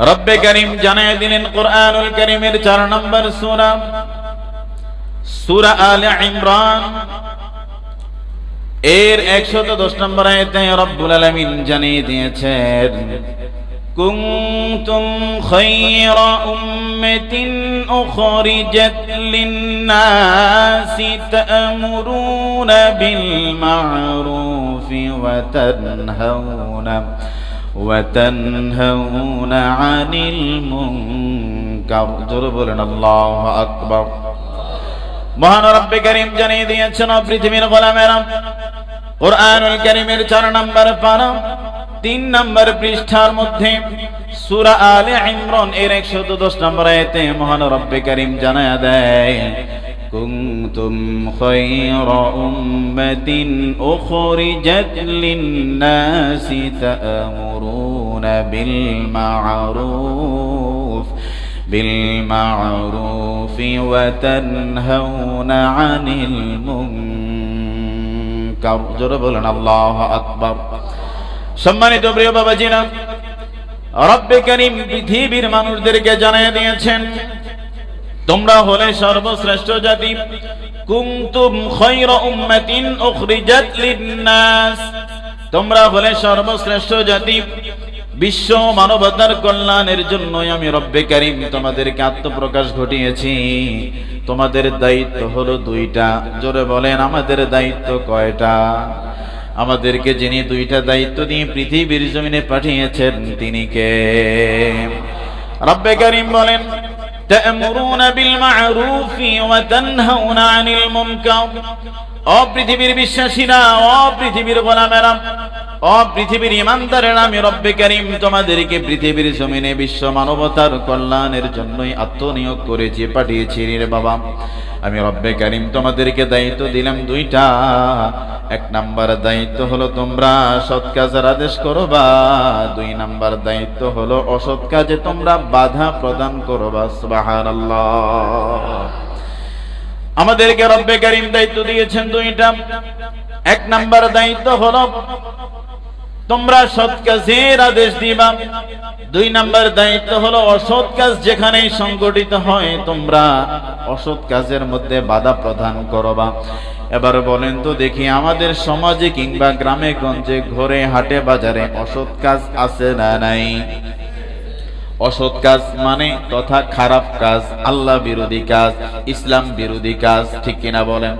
রব্বে করিম জানায় দিলেন কোরআনুল করিমের চার নম্বর সূরা সূরা আলে ইমরান এর একশত দশ নম্বর আয়াতে রব্বুল আলামিন জানিয়ে দিয়েছেন كنتم خير أمة أخرجت للناس تأمرون بالمعروف وتنهون وتنهون عن المنكر ضرب لنا الله أكبر মহান রব্বে করিম জানিয়ে দিয়েছেন ও পৃথিবীর গোলামেরা কোরআনুল করিমের চার নম্বর পারা তিন নম্বর পৃষ্ঠার মধ্যে সূরা আলে ইমরান এর 110 নম্বর আয়াতে মহান রব্বে করিম জানায়া দেয় كنتم خير أمة أخرجت للناس تأمرون بالمعروف بالمعروف وتنهون عن المنكر জোরে বলেন আল্লাহ আকবার সম্মানিত প্রিয় বাবাজিরা রব্বে করিম পৃথিবীর মানুষদেরকে জানিয়ে দিয়েছেন তোমরা হলে সর্বশ্রেষ্ঠ জাতি। কুনতুম খায়রা উম্মাতিন উখরিজাত লিন-নাস। তোমরা হলে সর্বশ্রেষ্ঠ জাতি। বিশ্ব মানবতার কল্যাণের জন্যই আমি রব্বে করিম তোমাদেরকে আত্মপ্রকাশ ঘটিয়েছি। তোমাদের দায়িত্ব হলো দুইটা। জোরে বলেন, আমাদের দায়িত্ব কয়টা? আমাদেরকে যিনি দুইটা দায়িত্ব দিয়ে পৃথিবীর জমিনে পাঠিয়েছেন, তিনি কে? রব্বে করিম বলেন تأمرون بالمعروف وتنهون عن المنكر. ও পৃথিবীর বিশ্বাসীরা ও পৃথিবীর গোলামেরা ও পৃথিবীর ইমানদারেরা আমি রব্বে করিম, তোমাদেরকে পৃথিবীর জমিনে বিশ্ব মানবতার কল্যাণের জন্যই আত্মনিয়োগ করেছি, পাঠিয়েছি রে বাবা। আমি রব্বে করিম, তোমাদেরকে দায়িত্ব দিলাম দুইটা। এক নাম্বার দায়িত্ব হলো তোমরা সৎ কাজের আদেশ করো বা দুই নাম্বার দায়িত্ব হলো অসৎ কাজে তোমরা বাধা প্রদান করো বা সুবহানাল্লাহ। আমাদেরকে রব্বে করিম দায়িত্ব দিয়েছেন দুইটা। এক নাম্বার দায়িত্ব হলো, তোমরা সৎ কাজের আদেশ দিবা। দুই নাম্বার দায়িত্ব হলো, অসৎ কাজ যেখানেই সংগঠিত হয়, তোমরা অসৎ কাজের মধ্যে বাধা প্রদান করবা। এবার বলেন তো দেখি, আমাদের সমাজে কিংবা গ্রামে গঞ্জে, ঘরে, হাটে, বাজারে অসৎ কাজ আছে না নাই? অসৎ কাজ মানে তথা খারাপ কাজ, আল্লাহ বিরোধী কাজ, ইসলাম বিরোধী কাজ, ঠিক কিনা বলেন?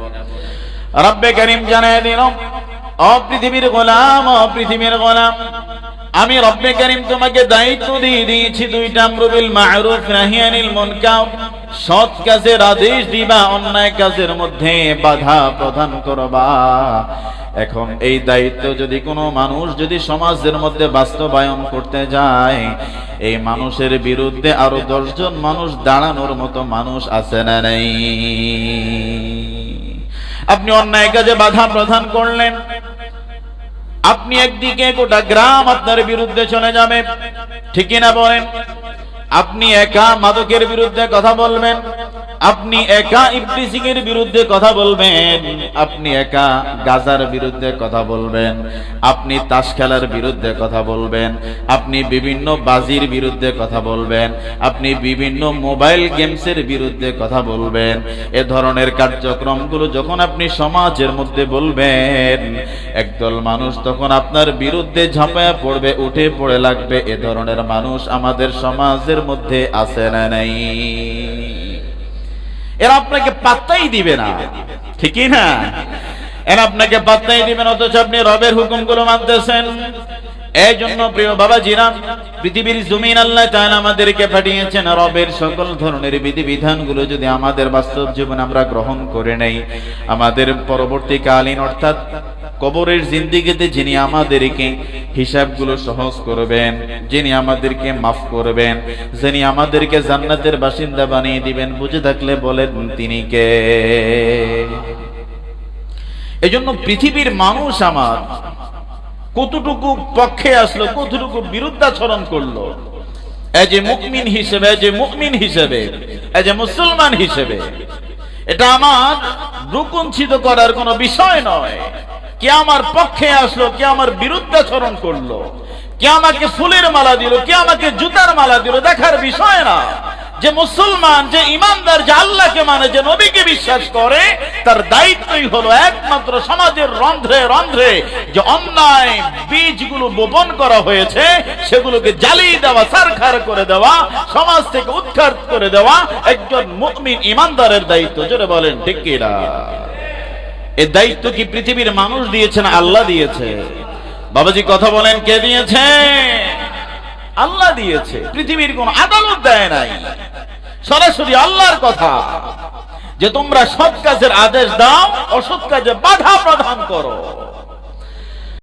রব্বে করিম জানায় দিল অপৃথিবীর পৃথিবীর গোলাম অপৃথিবীর গোলাম আমি রব্বে করিম তোমাকে দায়িত্ব দিয়ে দিয়েছি দুইটা আমরুবিল মা'রুফ, নাহিয়ানিল মুনকার। সৎ কাজের আদেশ দিবা, অন্যায় কাজের মধ্যে বাধা প্রদান করবা। এখন এই দায়িত্ব যদি কোনো মানুষ যদি সমাজের মধ্যে বাস্তবায়ন করতে যায়, এই মানুষের বিরুদ্ধে আরও দশজন মানুষ দাঁড়ানোর মতো মানুষ আছে না নেই। আপনি অন্যায় কাজে বাধা প্রদান করলেন আপনি একদিকে গোটা গ্রাম আপনার বিরুদ্ধে চলে যাবে। ঠিকই না বলেন? আপনি একা মাদকের বিরুদ্ধে কথা বলবেন। আপনি একা ইবলিসিং এর বিরুদ্ধে কথা বলবেন, আপনি একা গাজার বিরুদ্ধে কথা বলবেন, আপনি তাস খেলার বিরুদ্ধে কথা বলবেন, আপনি বিভিন্ন বাজির বিরুদ্ধে কথা বলবেন, আপনি বিভিন্ন মোবাইল গেমসের বিরুদ্ধে কথা বলবেন, এ ধরনের কার্যক্রমগুলো যখন আপনি সমাজের মধ্যে বলবেন, একদল মানুষ তখন আপনার বিরুদ্ধে ঝাঁপায়া পড়বে, উঠে পড়ে লাগবে, এ ধরনের মানুষ আমাদের সমাজের মধ্যে আছে না নাই? এরা আপনাকে পাত্তাই দিবে না। ঠিকই না? এরা আপনাকে পাত্তাই দিবেন অথচ আপনি রবের হুকুমগুলো মানতেছেন। এই জন্য প্রিয় বাবা জিরাম পৃথিবীর জমিন আল্লাহ তাআলা আমাদেরকে পাঠিয়েছেন রবের সকল ধরনের বিধিবিধানগুলো যদি আমাদের বাস্তব জীবনে আমরা গ্রহণ করে নেই, আমাদের পরবর্তীকালীন অর্থাৎ কবরের জিন্দিগিতে যিনি আমাদেরকে হিসাবগুলো সহজ করবেন, যিনি আমাদেরকে মাফ করবেন, যিনি আমাদেরকে জান্নাতের বাসিন্দা বানিয়ে দিবেন, বুঝে থাকলে বলেন তিনি কে? এজন্য পৃথিবীর মানুষ আমার কতটুকু পক্ষে আসলো, কতটুকু বিরুদ্ধাচরণ করল? এজ এ মুকমিন হিসেবে এজ এ মুকমিন হিসেবে এজ এ মুসলমান হিসেবে, এটা আমার রুকুঞ্চিত করার কোনো বিষয় নয়। কে আমার পক্ষে আসলো কে আমার বিরুদ্ধাচরণ করল। কে আমাকে ফুলের মালা দিল কে আমাকে জুতার মালা দিল, দেখার বিষয় না। যে মুসলমান, যে ইমানদার, যে আল্লাহকে মানে যে নবীকে বিশ্বাস করে, তার দায়িত্বই হলো একমাত্র সমাজের রন্ধ্রে রন্ধ্রে যে অন্যায় বীজগুলো বপন করা হয়েছে, সেগুলোকে জ্বালিয়ে দেওয়া, সারখার করে দেওয়া, সমাজ থেকে উৎখাত করে দেওয়া একজন মুমিন ইমানদারের দায়িত্ব। জোরে বলেন, ঠিক কিনা? এই দায়িত্ব কি পৃথিবীর মানুষ দিয়েছেন আল্লাহ দিয়েছে? বাবাজি কথা বলেন, কে দিয়েছে? আল্লাহ দিয়েছে। পৃথিবীর কোন আদালত দেয় নাই। সরাসরি আল্লাহর কথা। যে তোমরা সৎ কাজের আদেশ দাও, অসৎ কাজে বাধা প্রদান করো।